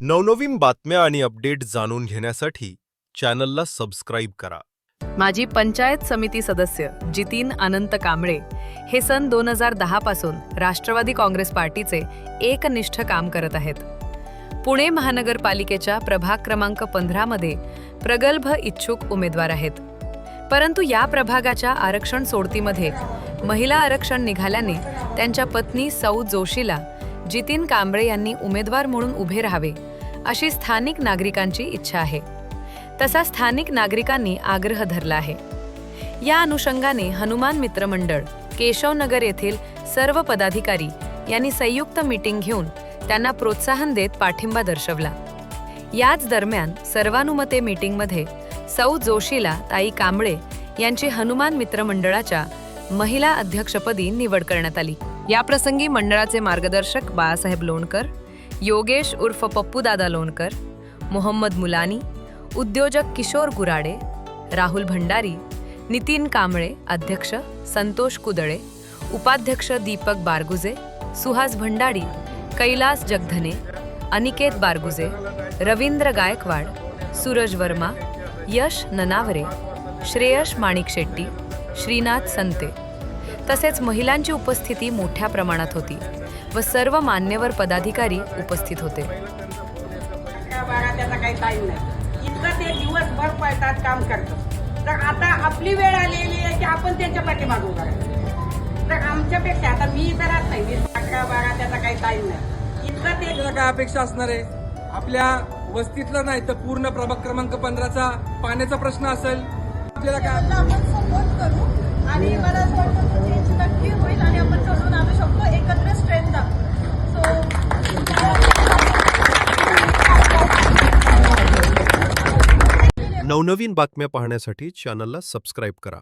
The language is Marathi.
नवनवीन बातम्या आणि अपडेट जाणून घेण्यासाठी चॅनलला सबस्क्राईब करा. माजी पंचायत समिती सदस्य जितीन अनंत कांबळे हे सन दोन हजार दहा पासून राष्ट्रवादी काँग्रेस पार्टीचे एकनिष्ठ काम करत आहेत. पुणे महानगरपालिकेच्या प्रभाग क्रमांक पंधरामध्ये प्रगल्भ इच्छुक उमेदवार आहेत. परंतु या प्रभागाच्या आरक्षण सोडतीमध्ये महिला आरक्षण निघाल्याने त्यांच्या पत्नी सौ जोशीला जितीन कांबळे यांनी उमेदवार म्हणून उभे राहावे अशी स्थानिक नागरिकांची इच्छा आहे. तसा स्थानिक नागरिकांनी आग्रह धरला आहे. या अनुषंगाने हनुमान मित्र मंडळ केशवनगर येथील सर्व पदाधिकारी यांनी संयुक्त मीटिंग घेऊन त्यांना प्रोत्साहन देत पाठिंबा दर्शवला. याच दरम्यान सर्वानुमते मीटिंगमध्ये सौ जोशीला ताई कांबळे यांची हनुमान मित्रमंडळाच्या महिला अध्यक्षपदी निवड करण्यात आली. याप्रसंगी मंडळाचे मार्गदर्शक बाळासाहेब लोणकर योगेश उर्फ पप्पूदादा लोणकर मोहम्मद मुलानी उद्योजक किशोर गुराडे राहुल भंडारी नितीन कांबळे अध्यक्ष संतोष कुदळे उपाध्यक्ष दीपक बारगुजे सुहास भंडारी कैलास जगधने अनिकेत बारगुजे रवींद्र गायकवाड सूरज वर्मा यश ननावरे श्रेयश माणिक शेट्टी श्रीनाथ संते. तसेच महिलांची उपस्थिती मोठ्या प्रमाणात होती व सर्व मान्यवर पदाधिकारी उपस्थित होते. त्या बारा त्याचा काही टाईम नाही. इतकं ते दिवसभर पळतात काम करतात. तर आता आपली वेळ आलेली आहे की आपण त्यांच्या पाठीमागे उभं राहायचं. तर आमच्यापेक्षा आता मी इथं राहत नाही वीस अकरा बारा त्याचा काही टाईम नाही. इतकं ते काय अपेक्षा असणार आहे? आपल्या वस्तीतला नाही तर पूर्ण प्रभाग क्रमांक पंधराचा पाण्याचा प्रश्न असेल. आपल्याला काय आपण सपोर्ट करू आणि मला असं वाटतं नक्की होईल आणि आपण चढून आणू शकतो एकत्र स्ट्रेंथ सो नवनवीन बातम्या पाहण्यासाठी चॅनलला सबस्क्राईब करा.